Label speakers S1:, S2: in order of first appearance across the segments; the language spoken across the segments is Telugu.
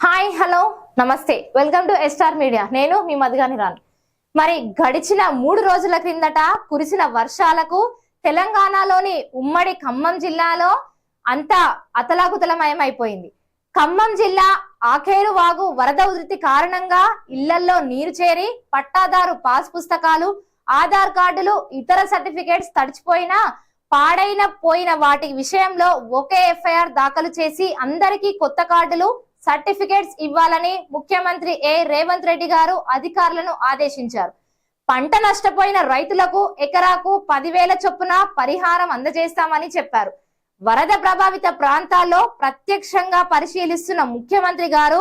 S1: హాయ్ హలో నమస్తే. Welcome to S Star media నేను మీ మధుగాని రాను మరి గడిచిన మూడు రోజుల క్రిందట కురిసిన వర్షాలకు తెలంగాణలోని ఉమ్మడి ఖమ్మం జిల్లాలో అంతా అతలాకుతలమయమైపోయింది. ఖమ్మం జిల్లా ఆఖేరు వాగు వరద ఉధృతి కారణంగా ఇళ్ళల్లో నీరు చేరి పట్టాదారు పాస్ పుస్తకాలు ఆధార్ కార్డులు ఇతర సర్టిఫికేట్స్ తడిచిపోయినా పాడైన పోయిన వాటి విషయంలో ఒకే ఎఫ్ఐఆర్ దాఖలు చేసి అందరికీ కొత్త కార్డులు సర్టిఫికేట్స్ ఇవ్వాలని ముఖ్యమంత్రి ఏ రేవంత్ రెడ్డి గారు అధికారులను ఆదేశించారు. పంట నష్టపోయిన రైతులకు ఎకరాకు పదివేల చొప్పున పరిహారం అందజేస్తామని చెప్పారు. వరద ప్రభావిత ప్రాంతాల్లో ప్రత్యక్షంగా పరిశీలిస్తున్న ముఖ్యమంత్రి గారు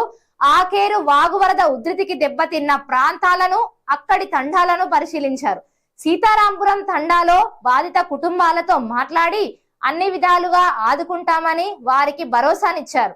S1: ఆకేరు వాగు వరద ఉధృతికి దెబ్బతిన్న ప్రాంతాలను అక్కడి తండాలను పరిశీలించారు. సీతారాంపురం తండాలో బాధిత కుటుంబాలతో మాట్లాడి అన్ని విధాలుగా ఆదుకుంటామని వారికి భరోసానిచ్చారు.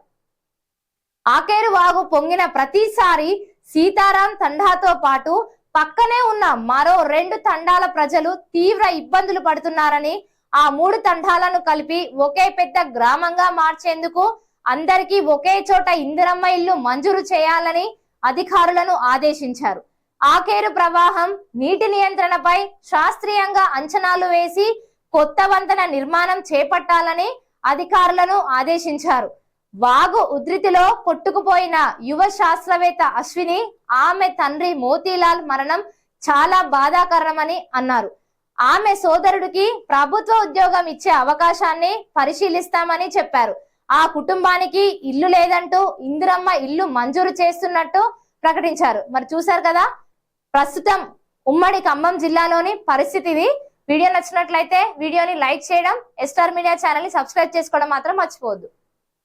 S1: ఆకేరు వాగు పొంగిన ప్రతిసారి సీతారాం తండాతో పాటు పక్కనే ఉన్న మరో రెండు తండాల ప్రజలు తీవ్ర ఇబ్బందులు పడుతున్నారని ఆ మూడు తండాలను కలిపి ఒకే పెద్ద గ్రామంగా మార్చేందుకు అందరికీ ఒకే చోట ఇందిరమ్మ ఇల్లు మంజూరు చేయాలని అధికారులను ఆదేశించారు. ఆకేరు ప్రవాహం నీటి నియంత్రణపై శాస్త్రీయంగా అంచనాలు వేసి కొత్త వంతెన నిర్మాణం చేపట్టాలని అధికారులను ఆదేశించారు. వాగు ఉధృతిలో కొట్టుకుపోయిన యువ శాస్త్రవేత్త అశ్విని ఆమె తండ్రి మోతీలాల్ మరణం చాలా బాధాకరమని అన్నారు. ఆమె సోదరుడికి ప్రభుత్వ ఉద్యోగం ఇచ్చే అవకాశాన్ని పరిశీలిస్తామని చెప్పారు. ఆ కుటుంబానికి ఇల్లు లేదంటూ ఇందిరమ్మ ఇల్లు మంజూరు చేస్తున్నట్టు ప్రకటించారు. మరి చూశారు కదా ప్రస్తుతం ఉమ్మడి ఖమ్మం జిల్లాలోని పరిస్థితి ఇది. వీడియో నచ్చినట్లయితే వీడియోని లైక్ చేయడం ఎస్టార్ మీడియా ఛానల్ని సబ్స్క్రైబ్ చేసుకోవడం మాత్రం మర్చిపోవద్దు.